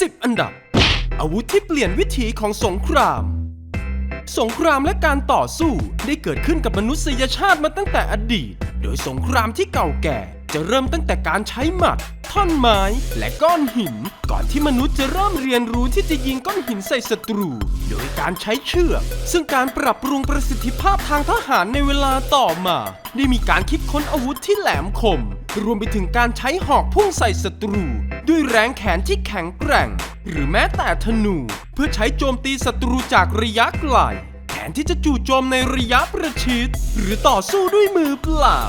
10 อันดับ อาวุธที่เปลี่ยนวิถีของสงคราม สงครามและการต่อสู้ได้เกิดขึ้นกับมนุษยชาติมาตั้งแต่อดีต โดยสงครามที่เก่าแก่จะเริ่มตั้งแต่การใช้หมัด ท่อนไม้ และก้อนหิน ก่อนที่มนุษย์จะเริ่มเรียนรู้ที่จะยิงก้อนหินใส่ศัตรู โดยการใช้เชือก ซึ่งการปรับปรุงประสิทธิภาพทางทหารในเวลาต่อมา ได้มีการคิดค้นอาวุธที่แหลมคม รวมไปถึงการใช้หอกพุ่งใส่ศัตรู ด้วยแรงแขนที่แข็งแกร่ง หรือแม้แต่ธนู เพื่อใช้โจมตีศัตรูจากระยะไกลแทนที่จะจู่โจมในระยะประชิด หรือต่อสู้ด้วยมือเปล่า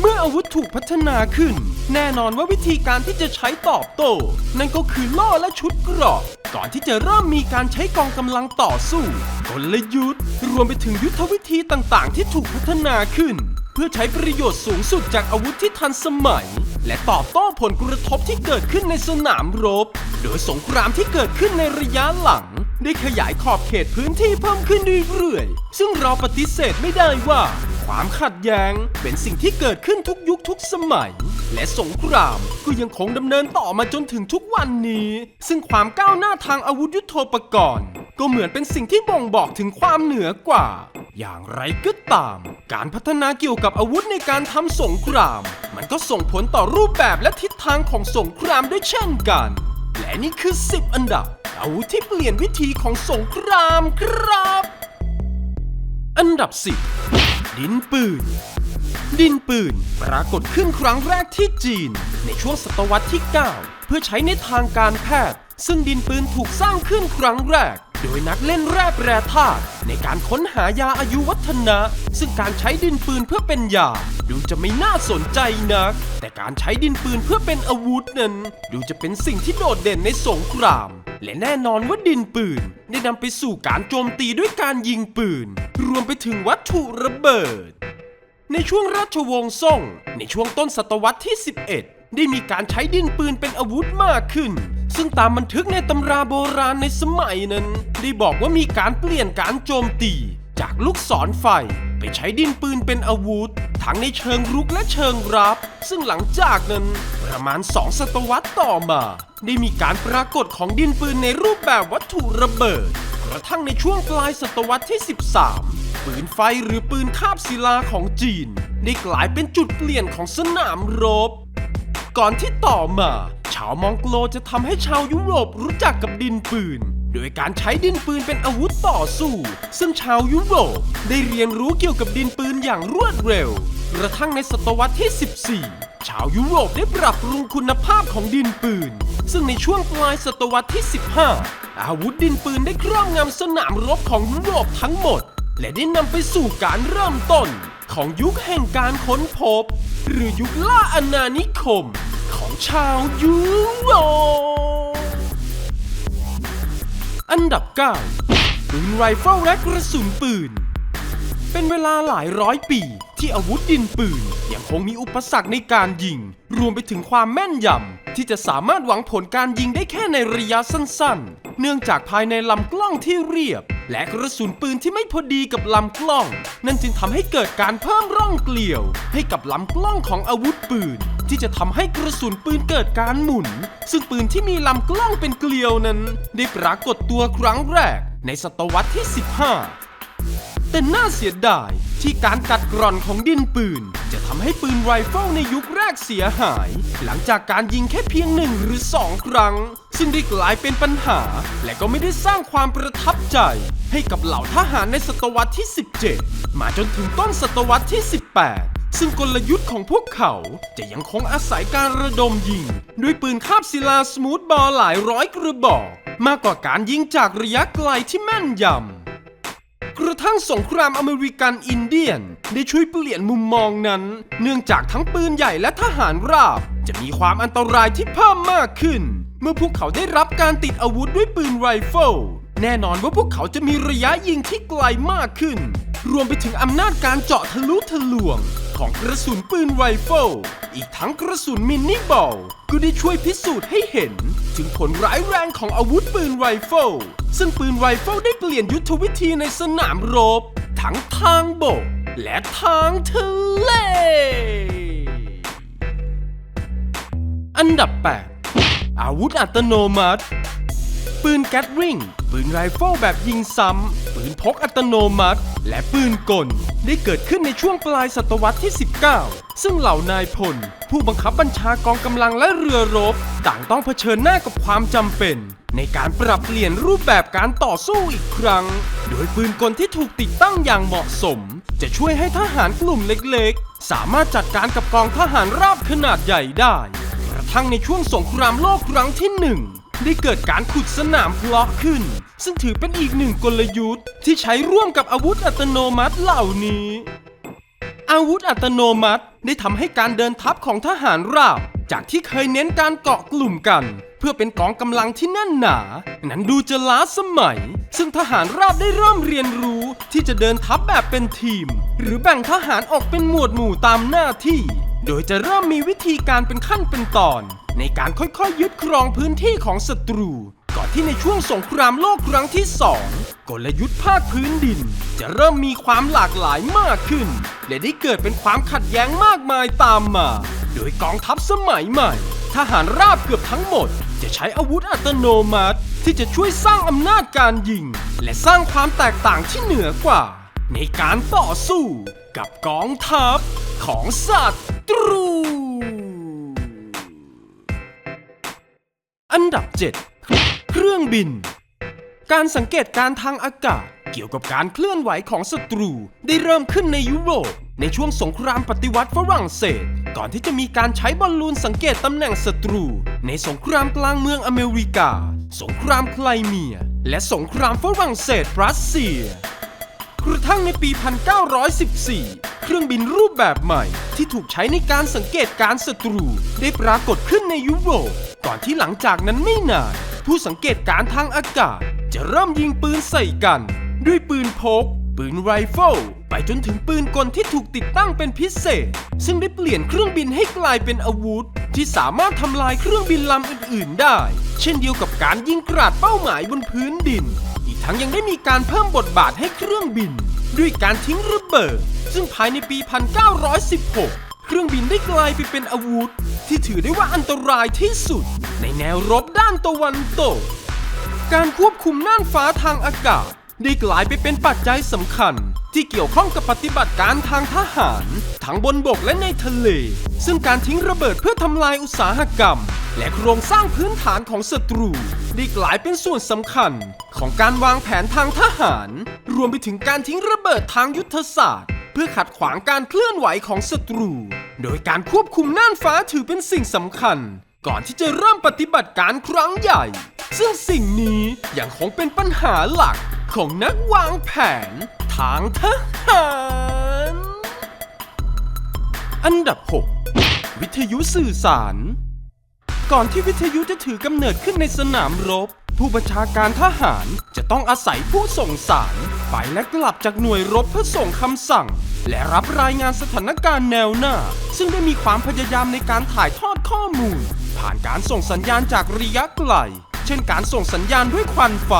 เมื่ออาวุธถูกพัฒนาขึ้น แน่นอนว่าวิธีการที่จะใช้ตอบโต้ นั่นก็คือล่อและชุดเกราะก่อนที่จะเริ่มมีการใช้กองกำลังต่อสู้กลยุทธ์ รวมไปถึงยุทธวิธีต่างๆ ที่ถูกพัฒนาขึ้น เพื่อใช้ประโยชน์สูงสุดจากอาวุธที่ทันสมัย และตอบโต้ผลกระทบที่เกิดขึ้นในสนามรบ โดยสงครามที่เกิดขึ้นในระยะหลัง ได้ขยายขอบเขตพื้นที่เพิ่มขึ้นเรื่อยๆ ซึ่งเราปฏิเสธไม่ได้ว่า ความขัดแย้งเป็นสิ่งที่เกิดขึ้นทุกยุคทุกสมัย และสงครามก็ยังคงดำเนินต่อมาจนถึงทุกวันนี้ ซึ่งความก้าวหน้าทางอาวุธยุโทโธปกรณ์ ก็เหมือนเป็นสิ่งที่บ่งบอกถึงความเหนือกว่า อย่างไรก็ตาม การพัฒนาเกี่ยวกับอาวุธในการทำสงคราม มันก็ส่งผลต่อรูปแบบและทิศทางของสงครามด้วยเช่นกัน และนี่คือ 10 อันดับ อาวุธที่เปลี่ยนวิธีของสงครามครับ อันดับ 10 ดินปืน ดินปืนปรากฏขึ้นครั้งแรกที่จีน ในช่วงศตวรรษที่ 9 เพื่อใช้ในทางการแพทย์ ซึ่งดินปืนถูกสร้างขึ้นครั้งแรก โดยนักเล่นแร่แปรธาตุในการค้นหายาอายุวัฒนะ ซึ่งการใช้ดินปืนเพื่อเป็นยา ดูจะไม่น่าสนใจนัก แต่การใช้ดินปืนเพื่อเป็นอาวุธนั้น ดูจะเป็นสิ่งที่โดดเด่นในสงคราม และแน่นอนว่าดินปืน ได้นำไปสู่การโจมตีด้วยการยิงปืน รวมไปถึงวัตถุระเบิด ในช่วงราชวงศ์ซ่ง ในช่วงต้นศตวรรษที่ 11 ได้มีการใช้ดินปืนเป็นอาวุธมากขึ้น ซึ่งตามบันทึกในตำราโบราณในสมัยนั้น ได้บอกว่ามีการเปลี่ยนการโจมตี จากลูกศรไฟ ไปใช้ดินปืนเป็นอาวุธ ทั้งในเชิงรุกและเชิงรับ ซึ่งหลังจากนั้นประมาณสองศตวรรษต่อมา ได้มีการปรากฏของดินปืนในรูปแบบวัตถุระเบิด กระทั่งในช่วงปลายศตวรรษที่ 13 ปืนไฟหรือปืนคาบศิลาของจีน ได้กลายเป็นจุดเปลี่ยนของสนามรบ ก่อนที่ต่อมา ชาวมองโกลจะทำให้ชาวยุโรปรู้จักกับดินปืน โดยการใช้ดินปืนเป็นอาวุธต่อสู้ ซึ่งชาวยุโรปได้เรียนรู้เกี่ยวกับดินปืนอย่างรวดเร็ว กระทั่งในศตวรรษที่ 14 ชาวยุโรปได้ปรับปรุงคุณภาพของดินปืน ซึ่งในช่วงปลายศตวรรษที่ 15 อาวุธดินปืนได้ครอบงำสนามรบของยุโรปทั้งหมด และได้นำไปสู่การเริ่มต้นของยุคแห่งการค้นพบ หรือยุคล่าอาณานิคม ชาวยุโรปอันดับ9ปืนไรเฟิลและกระสุนปืน เป็นเวลาหลายร้อยปี ที่อาวุธดินปืน ยังคงมีอุปสรรคในการยิง รวมไปถึงความแม่นยำ ที่จะสามารถหวังผลการยิงได้แค่ในระยะสั้นๆ เนื่องจากภายในลำกล้องที่เรียบ และกระสุนปืนที่ไม่พอดีกับลำกล้อง นั่นจึงทำให้เกิดการเพิ่มร่องเกลียว ให้กับลำกล้องของอาวุธปืน ที่จะทำให้กระสุนปืนเกิดการหมุน ซึ่งปืนที่มีลำกล้องเป็นเกลียวนั้น ได้ปรากฏตัวครั้งแรก ในศตวรรษที่ 15 แต่น่าเสียดายที่การกัดกร่อนของดินปืน จะทำให้ปืนไรเฟิลในยุคแรกเสียหาย หลังจากการยิงแค่เพียงหนึ่งหรือสองครั้ง ซึ่งได้กลายเป็นปัญหา และก็ไม่ได้สร้างความประทับใจ ให้กับเหล่าทหารในศตวรรษที่ 17 มาจนถึงต้นศตวรรษที่ 18ซึ่งกลยุทธ์ของพวกเขาจะยังคงอาศัยการระดมยิง ด้วยปืนคาบศิลาสมูทบอลหลายร้อยกระบอก มากกว่าการยิงจากระยะไกลที่แม่นยำ กระทั่งสงครามอเมริกันอินเดียน ได้ช่วยเปลี่ยนมุมมองนั้น เนื่องจากทั้งปืนใหญ่และทหารราบ จะมีความอันตรายที่เพิ่มมากขึ้น เมื่อพวกเขาได้รับการติดอาวุธด้วยปืนไรเฟิลแน่นอนว่าพวกเขาจะมีระยะยิงที่ไกลมากขึ้น รวมไปถึงอำนาจการเจาะทะลุทะลวง ของกระสุนปืนไรเฟิลอีกทั้งกระสุนมินนี่บอลก็ได้ช่วยพิสูจน์ให้เห็น ถึงผลร้ายแรงของอาวุธปืนไรเฟิลซึ่งปืนไรเฟิลได้เปลี่ยนยุทธวิธีในสนามรบ ทั้งทางบก และทางทะเล อันดับ 8 อาวุธอัตโนมัติ ปืนแก๊สริงปืนไรเฟิลแบบยิงซ้ำ ปืนพกอัตโนมัติ และปืนกล ได้เกิดขึ้นในช่วงปลายศตวรรษที่ 19 ซึ่งเหล่านายพล ผู้บังคับบัญชากองกำลังและเรือรบ ต่างต้องเผชิญหน้ากับความจำเป็น ในการปรับเปลี่ยนรูปแบบการต่อสู้อีกครั้ง โดยปืนกลที่ถูกติดตั้งอย่างเหมาะสม จะช่วยให้ทหารกลุ่มเล็กๆ สามารถจัดการกับกองทหารราบขนาดใหญ่ได้ กระทั่งในช่วงสงครามโลกครั้งที่หนึ่งได้เกิดการขุดสนามเพลาะขึ้น ซึ่งถือเป็นอีกหนึ่งกลยุทธ์ที่ใช้ร่วมกับอาวุธอัตโนมัติเหล่านี้ อาวุธอัตโนมัติ ได้ทำให้การเดินทัพของทหารราบ จากที่เคยเน้นการเกาะกลุ่มกัน เพื่อเป็นกองกำลังที่แน่นหนา นั้นดูจะล้าสมัย ซึ่งทหารราบได้เริ่มเรียนรู้ที่จะเดินทัพแบบเป็นทีม หรือแบ่งทหารออกเป็นหมวดหมู่ตามหน้าที่ โดยจะเริ่มมีวิธีการเป็นขั้นเป็นตอน ในการค่อยๆยึดครองพื้นที่ของศัตรู ก่อนที่ในช่วงสงครามโลกครั้งที่สอง กลยุทธ์ภาคพื้นดิน จะเริ่มมีความหลากหลายมากขึ้น และได้เกิดเป็นความขัดแย้งมากมายตามมา โดยกองทัพสมัยใหม่ ทหารราบเกือบทั้งหมด จะใช้อาวุธอัตโนมัติ ที่จะช่วยสร้างอำนาจการยิง และสร้างความแตกต่างที่เหนือกว่า ในการต่อสู้กับกองทัพของศัตรูอันดับ 7 เครื่องบิน การสังเกตการทางอากาศ เกี่ยวกับการเคลื่อนไหวของศัตรู ได้เริ่มขึ้นในยุโรปในช่วงสงครามปฏิวัติฝรั่งเศส ก่อนที่จะมีการใช้บอลลูนสังเกตตำแหน่งศัตรู ในสงครามกลางเมืองอเมริกา สงครามไคลเมีย และสงครามฝรั่งเศสรัสเซียกระทั่งในปี 1914 เครื่องบินรูปแบบใหม่ ที่ถูกใช้ในการสังเกตการศัตรู ได้ปรากฏขึ้นในยุโรปก่อนที่หลังจากนั้นไม่นาน ผู้สังเกตการทางอากาศ จะเริ่มยิงปืนใส่กัน ด้วยปืนพก ปืนไรเฟิลไปจนถึงปืนกลที่ถูกติดตั้งเป็นพิเศษ ซึ่งได้เปลี่ยนเครื่องบินให้กลายเป็นอาวุธ ที่สามารถทำลายเครื่องบินลำอื่น ๆ ได้ เช่นเดียวกับการยิงกราดเป้าหมายบนพื้นดิน อีกทั้งยังได้มีการเพิ่มบทบาทให้เครื่องบิน ด้วยการทิ้งระเบิด ซึ่งภายในปี 1916 เครื่องบินได้กลายไปเป็นอาวุธ ที่ถือได้ว่าอันตรายที่สุด ในแนวรบด้านตะวันตก การควบคุมน่านฟ้าทางอากาศ ได้กลายไปเป็นปัจจัยสำคัญ ที่เกี่ยวข้องกับปฏิบัติการทางทหาร ทั้งบนบกและในทะเล ซึ่งการทิ้งระเบิดเพื่อทำลายอุตสาหกรรม และโครงสร้างพื้นฐานของศัตรู ได้กลายเป็นส่วนสำคัญ ของการวางแผนทางทหาร รวมไปถึงการทิ้งระเบิดทางยุทธศาสตร์ เพื่อขัดขวางการเคลื่อนไหวของศัตรู โดยการควบคุมน่านฟ้าถือเป็นสิ่งสำคัญ ก่อนที่จะเริ่มปฏิบัติการครั้งใหญ่ ซึ่งสิ่งนี้ยังคงเป็นปัญหาหลักของนักวางแผน ทางทหาร อันดับ 6 วิทยุสื่อสาร ก่อนที่วิทยุจะถือกำเนิดขึ้นในสนามรบ ผู้บัญชาการทหารจะต้องอาศัยผู้ส่งสาร ไปและกลับจากหน่วยรบเพื่อส่งคำสั่ง และรับรายงานสถานการณ์แนวหน้า ซึ่งได้มีความพยายามในการถ่ายทอดข้อมูล ผ่านการส่งสัญญาณจากระยะไกล เช่นการส่งสัญญาณด้วยควันไฟ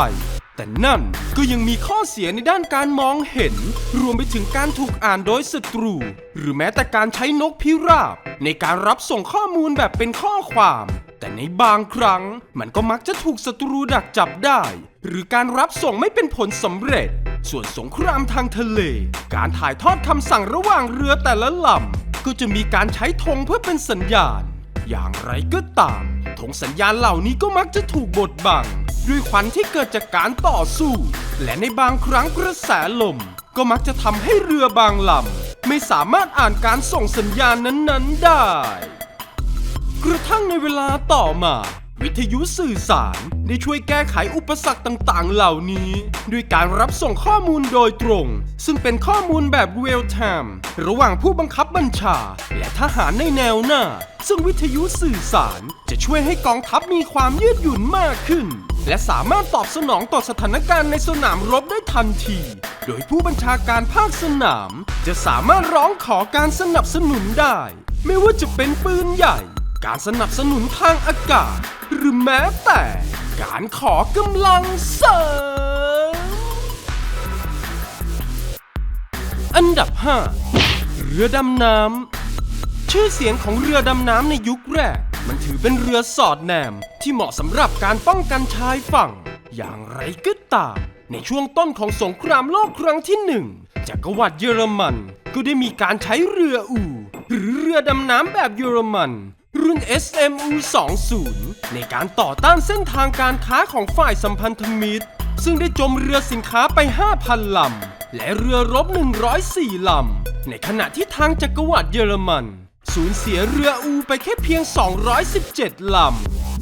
แต่นั่นก็ยังมีข้อเสียในด้านการมองเห็น รวมไปถึงการถูกอ่านโดยศัตรู หรือแม้แต่การใช้นกพิราบ ในการรับส่งข้อมูลแบบเป็นข้อความ แต่ในบางครั้งมันก็มักจะถูกศัตรูดักจับได้ หรือการรับส่งไม่เป็นผลสำเร็จ ส่วนสงครามทางทะเล การถ่ายทอดคำสั่งระหว่างเรือแต่ละลำก็จะมีการใช้ธงเพื่อเป็นสัญญาณ อย่างไรก็ตามธงสัญญาณเหล่านี้ก็มักจะถูกบดบัง ด้วยควันที่เกิดจากการต่อสู้ และในบางครั้งกระแสลม ก็มักจะทำให้เรือบางลำไม่สามารถอ่านการส่งสัญญาณนั้นๆได้ กระทั่งในเวลาต่อมา วิทยุสื่อสาร ได้ช่วยแก้ไขอุปสรรคต่างๆ เหล่านี้ ด้วยการรับส่งข้อมูลโดยตรง ซึ่งเป็นข้อมูลแบบ real time ระหว่างผู้บังคับบัญชา และทหารในแนวหน้า ซึ่งวิทยุสื่อสารจะช่วยให้กองทัพมีความยืดหยุ่นมากขึ้น และสามารถตอบสนองต่อสถานการณ์ในสนามรบได้ทันที โดยผู้บัญชาการภาคสนาม จะสามารถร้องขอการสนับสนุนได้ ไม่ว่าจะเป็นปืนใหญ่ การสนับสนุนทางอากาศ หรือแม้แต่การขอกำลังเสริม อันดับ 5 เรือดำน้ำ ชื่อเสียงของเรือดำน้ำในยุคแรก มันถือเป็นเรือสอดแนม ที่เหมาะสำหรับการป้องกันชายฝั่ง อย่างไรก็ตาม ในช่วงต้นของสงครามโลกครั้งที่หนึ่งจักรวรรดิเยอรมันก็ได้มีการใช้เรืออู่ หรือเรือดำน้ำแบบเยอรมัน รุ่น SMU 20ในการต่อต้านเส้นทางการค้าของฝ่ายสัมพันธมิตร ซึ่งได้จมเรือสินค้าไป 5,000 ลำ และเรือรบ 104 ลำ ในขณะที่ทางจักรวรรดิเยอรมัน สูญเสียเรืออูไปแค่เพียง 217 ล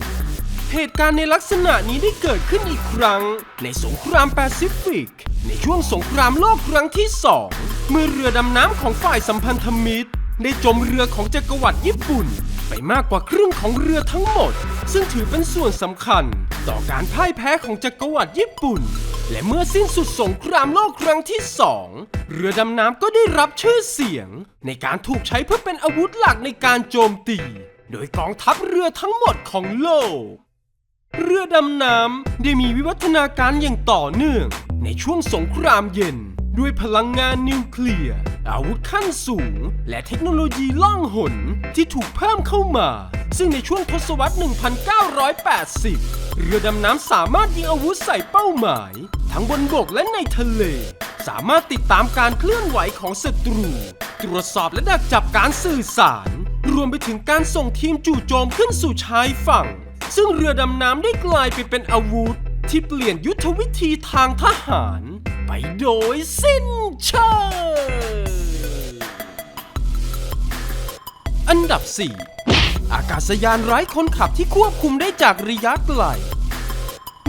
ำ เหตุการณ์ในลักษณะนี้ได้เกิดขึ้นอีกครั้ง ในสงครามแปซิฟิก ในช่วงสงครามโลกครั้งที่สองเมื่อเรือดำน้ำของฝ่ายสัมพันธมิตร ได้จมเรือของจักรวรรดิญี่ปุ่น ไปมากกว่าครึ่งของเรือทั้งหมด ซึ่งถือเป็นส่วนสำคัญ ต่อการพ่ายแพ้ของจักรวรรดิญี่ปุ่น และเมื่อสิ้นสุดสงครามโลกครั้งที่สองเรือดำน้ำก็ได้รับชื่อเสียง ในการถูกใช้เพื่อเป็นอาวุธหลักในการโจมตี โดยกองทัพเรือทั้งหมดของโลก เรือดำน้ำได้มีวิวัฒนาการอย่างต่อเนื่อง ในช่วงสงครามเย็น ด้วยพลังงานนิวเคลียร์ อาวุธขั้นสูง และเทคโนโลยีล่องหนที่ถูกเพิ่มเข้ามา ซึ่งในช่วงทศวรรษ 1980 เรือดำน้ำสามารถยิงอาวุธใส่เป้าหมาย ทั้งบนบกและในทะเล สามารถติดตามการเคลื่อนไหวของศัตรู ตรวจสอบและดักจับการสื่อสาร รวมไปถึงการส่งทีมจู่โจมขึ้นสู่ชายฝั่ง ซึ่งเรือดำน้ำได้กลายไปเป็นอาวุธที่เปลี่ยนยุทธวิธีทางทหาร ไปโดยสิ้นเชิง อันดับ 4 อากาศยานไร้คนขับที่ควบคุมได้จากระยะไกล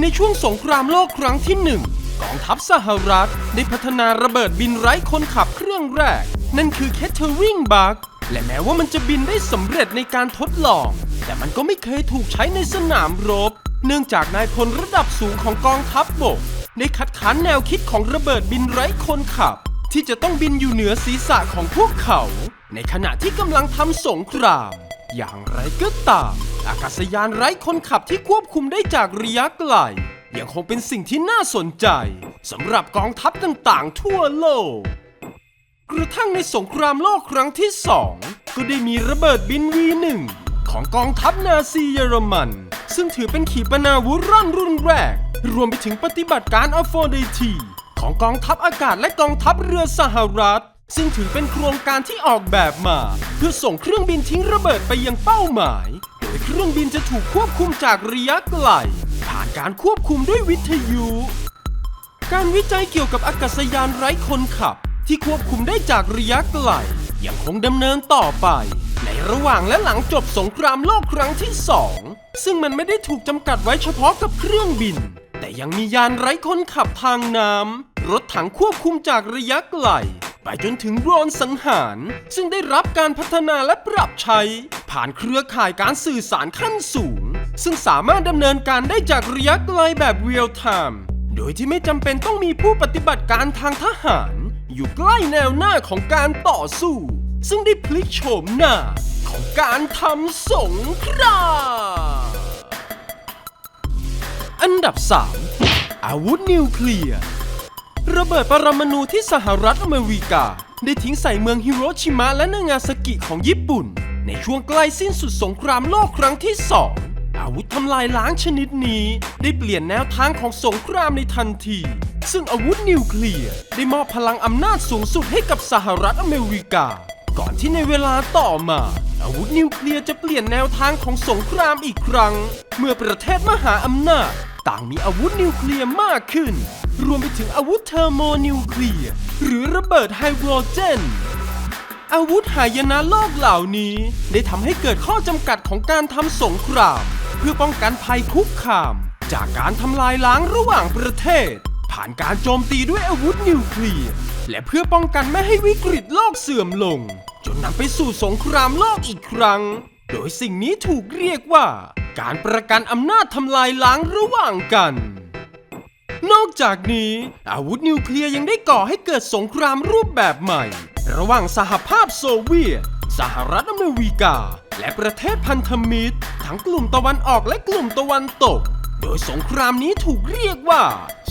ในช่วงสงครามโลกครั้งที่หนึ่งกองทัพสหรัฐได้พัฒนาระเบิดบินไร้คนขับเครื่องแรก นั่นคือ Catering Bug และแม้ว่ามันจะบินได้สำเร็จในการทดลอง แต่มันก็ไม่เคยถูกใช้ในสนามรบ เนื่องจากนายพลระดับสูงของกองทัพบบกได้คัดค้านแนวคิดของระเบิดบินไร้คนขับ ที่จะต้องบินอยู่เหนือศีรษะของพวกเขา ในขณะที่กำลังทำสงคราม อย่างไรก็ตาม อากาศยานไร้คนขับที่ควบคุมได้จากระยะไกล ยังคงเป็นสิ่งที่น่าสนใจสำหรับกองทัพต่างๆ ทั่วโลก กระทั่งในสงครามโลกครั้งที่สองก็ได้มีระเบิดบิน V1 ของกองทัพนาซีเยอรมัน ซึ่งถือเป็นขีปนาวุธร่อนรุ่นแรก รวมไปถึงปฏิบัติการอฟโฟเดที ของกองทัพอากาศและกองทัพเรือสหรัฐ ซึ่งถือเป็นโครงการที่ออกแบบมา เพื่อส่งเครื่องบินทิ้งระเบิดไปยังเป้าหมายโดยเครื่องบินจะถูกควบคุมจากระยะไกล ผ่านการควบคุมด้วยวิทยุ การวิจัยเกี่ยวกับอากาศยานไร้คนขับ ที่ควบคุมได้จากระยะไกลยังคงดำเนินต่อไป ในระหว่างและหลังจบสงครามโลกครั้งที่สองซึ่งมันไม่ได้ถูกจำกัดไว้เฉพาะกับเครื่องบิน แต่ยังมียานไร้คนขับทางน้ำ รถถังควบคุมจากระยะไกล ไปจนถึงโดรนสังหาร ซึ่งได้รับการพัฒนาและปรับใช้ ผ่านเครือข่ายการสื่อสารขั้นสูง ซึ่งสามารถดำเนินการได้จากระยะไกลแบบเรียลไทม์โดยที่ไม่จำเป็นต้องมีผู้ปฏิบัติการทางทหาร อยู่ใกล้แนวหน้าของการต่อสู้ ซึ่งได้พลิกโฉมหน้า ของการทำสงคราม อันดับ 3 อาวุธนิวเคลียร์ระเบิดปรมาณูที่สหรัฐอเมริกา ได้ทิ้งใส่เมืองฮิโรชิมะและนางาซากิของญี่ปุ่น ในช่วงใกล้สิ้นสุดสงครามโลกครั้งที่สองอาวุธทำลายล้างชนิดนี้ ได้เปลี่ยนแนวทางของสงครามในทันที ซึ่งอาวุธนิวเคลียร์ได้มอบพลังอำนาจสูงสุดให้กับสหรัฐอเมริกา ก่อนที่ในเวลาต่อมา อาวุธนิวเคลียร์จะเปลี่ยนแนวทางของสงครามอีกครั้ง เมื่อประเทศมหาอำนาจ ต่างมีอาวุธนิวเคลียร์มากขึ้น รวมไปถึงอาวุธเทอร์โมนิวเคลียร์หรือระเบิดไฮโดรเจน อาวุธหายนะโลกเหล่านี้ ได้ทำให้เกิดข้อจำกัดของการทำสงคราม เพื่อป้องกันภัยคุกคาม จากการทำลายล้างระหว่างประเทศ ผ่านการโจมตีด้วยอาวุธนิวเคลียร์และเพื่อป้องกันไม่ให้วิกฤตโลกเสื่อมลง จนนำไปสู่สงครามโลกอีกครั้ง โดยสิ่งนี้ถูกเรียกว่า การประกันอำนาจทำลายล้างระหว่างกัน นอกจากนี้ อาวุธนิวเคลียร์ยังได้ก่อให้เกิดสงครามรูปแบบใหม่ ระหว่างสหภาพโซเวียต สหรัฐอเมริกา และประเทศพันธมิตร ทั้งกลุ่มตะวันออกและกลุ่มตะวันตก โดยสงครามนี้ถูกเรียกว่า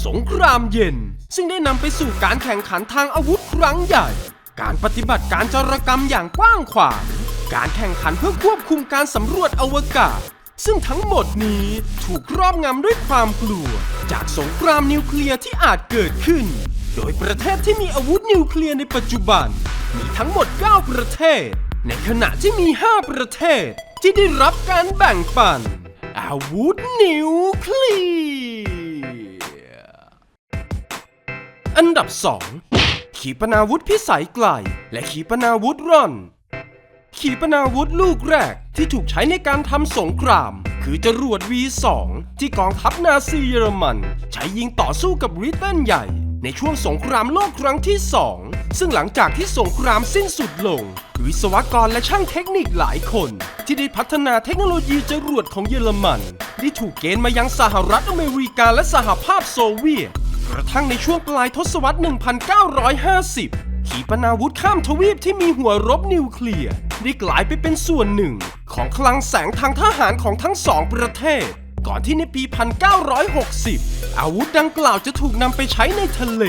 สงครามเย็น ซึ่งได้นำไปสู่การแข่งขันทางอาวุธครั้งใหญ่ การปฏิบัติการจารกรรมอย่างกว้างขวางการแข่งขันเพื่อควบคุมการสำรวจอวกาศ ซึ่งทั้งหมดนี้ถูกครอบงำด้วยความกลัว จากสงครามนิวเคลียร์ที่อาจเกิดขึ้น โดยประเทศที่มีอาวุธนิวเคลียร์ในปัจจุบัน มีทั้งหมด 9 ประเทศ ในขณะที่มี 5 ประเทศ ที่ได้รับการแบ่งปัน อาวุธนิวเคลียร์อันดับ 2 ขีปนาวุธพิสัยไกล และขีปนาวุธร่อน ขีปนาวุธลูกแรกที่ถูกใช้ในการทำสงคราม คือจรวด V2 ที่กองทัพนาซีเยอรมัน ใช้ยิงต่อสู้กับบริเตนใหญ่ ในช่วงสงครามโลกครั้งที่2ซึ่งหลังจากที่สงครามสิ้นสุดลง วิศวกรและช่างเทคนิคหลายคน ที่ได้พัฒนาเทคโนโลยีจรวดของเยอรมัน ได้ถูกเกณฑ์มายังสหรัฐอเมริกาและสหภาพโซเวียต กระทั่งในช่วงปลายทศวรรษ 1950 ขีปนาวุธข้ามทวีปที่มีหัวรบนิวเคลียร์ ได้กลายไปเป็นส่วนหนึ่ง ของคลังแสงทางทหารของทั้งสองประเทศ ก่อนที่ในปี 1960 อาวุธดังกล่าวจะถูกนำไปใช้ในทะเล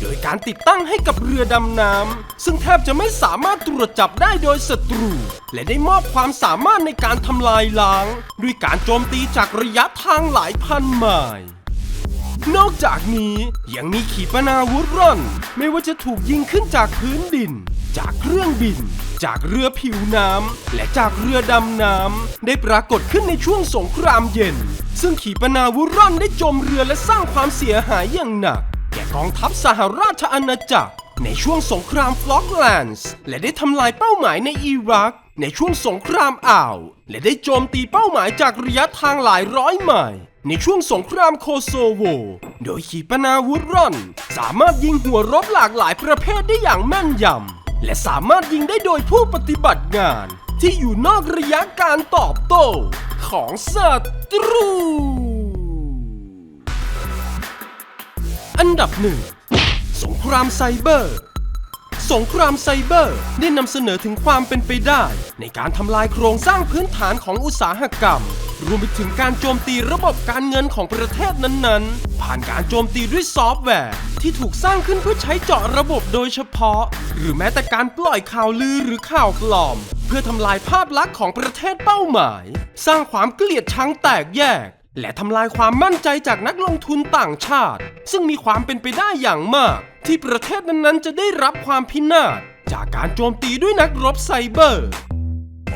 โดยการติดตั้งให้กับเรือดำน้ำ ซึ่งแทบจะไม่สามารถตรวจจับได้โดยศัตรู และได้มอบความสามารถในการทำลายล้าง ด้วยการโจมตีจากระยะทางหลายพันไมล์ นอกจากนี้ยังมีขีปนาวุธร่อน ไม่ว่าจะถูกยิงขึ้นจากพื้นดิน จากเครื่องบิน จากเรือผิวน้ำ และจากเรือดำน้ำ ได้ปรากฏขึ้นในช่วงสงครามเย็น ซึ่งขีปนาวุธร่อนได้จมเรือและสร้างความเสียหายอย่างหนัก แก่กองทัพสหราชอาณาจักร ในช่วงสงครามฟลอกแลนด์และได้ทำลายเป้าหมายในอิรัก ในช่วงสงครามอ่าว และได้โจมตีเป้าหมายจากระยะทางหลายร้อยไมล์ ในช่วงสงครามโคโซโว โดยขีปนาวุธร่อน สามารถยิงหัวรบหลากหลายประเภทได้อย่างแม่นยำ และสามารถยิงได้โดยผู้ปฏิบัติงาน ที่อยู่นอกระยะการตอบโต้ ของศัตรู อันดับหนึ่งสงครามไซเบอร์สงครามไซเบอร์ได้นำเสนอถึงความเป็นไปได้ ในการทำลายโครงสร้างพื้นฐานของอุตสาหกรรม รวมไปถึงการโจมตีระบบการเงินของประเทศนั้นๆ ผ่านการโจมตีด้วยซอฟต์แวร์ ที่ถูกสร้างขึ้นเพื่อใช้เจาะระบบโดยเฉพาะ หรือแม้แต่การปล่อยข่าวลือหรือข่าวปลอม เพื่อทำลายภาพลักษณ์ของประเทศเป้าหมาย สร้างความเกลียดชังแตกแยก และทำลายความมั่นใจจากนักลงทุนต่างชาติ ซึ่งมีความเป็นไปได้อย่างมาก ที่ประเทศนั้นๆ จะได้รับความพินาศจากการโจมตีด้วยนักรบไซเบอร์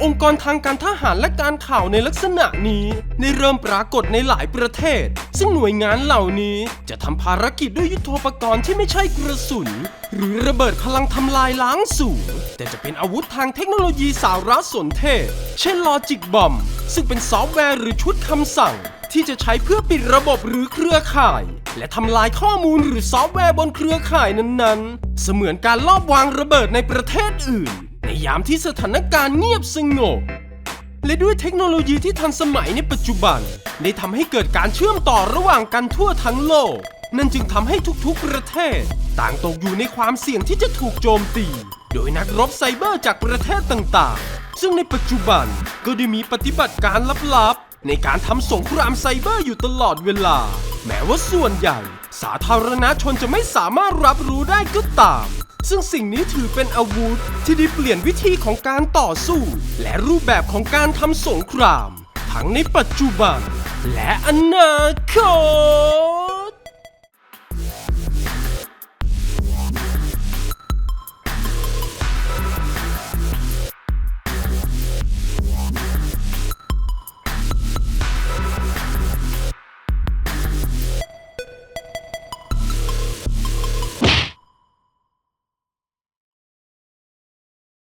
องค์กรทางการทหารและการข่าวในลักษณะนี้ได้เริ่มปรากฏในหลายประเทศ ซึ่งหน่วยงานเหล่านี้จะทำภารกิจด้วยยุทโธปกรณ์ที่ไม่ใช่กระสุน หรือระเบิดพลังทำลายล้างสูง แต่จะเป็นอาวุธทางเทคโนโลยีสารสนเทศ เช่นลอจิกบอมซึ่งเป็นซอฟต์แวร์หรือชุดคำสั่ง ที่จะใช้เพื่อปิดระบบหรือเครือข่าย และทำลายข้อมูลหรือซอฟต์แวร์บนเครือข่ายนั้นๆ เสมือนการลอบวางระเบิดในประเทศอื่นใน ยามที่สถานการณ์เงียบสงบ และด้วยเทคโนโลยีที่ทันสมัยในปัจจุบัน ได้ทำให้เกิดการเชื่อมต่อระหว่างกันทั่วทั้งโลก นั่นจึงทำให้ทุกๆประเทศ ต่างตกอยู่ในความเสี่ยงที่จะถูกโจมตี โดยนักรบไซเบอร์จากประเทศต่างๆ ซึ่งในปัจจุบันก็ได้มีปฏิบัติการลับๆ ในการทำสงครามไซเบอร์อยู่ตลอดเวลา แม้ว่าส่วนใหญ่ สาธารณชนจะไม่สามารถรับรู้ได้ก็ตาม ซึ่งสิ่งนี้ถือเป็นอาวุธ ที่ได้เปลี่ยนวิธีของการต่อสู้ และรูปแบบของการทำสงคราม ทั้งในปัจจุบัน และอนาคต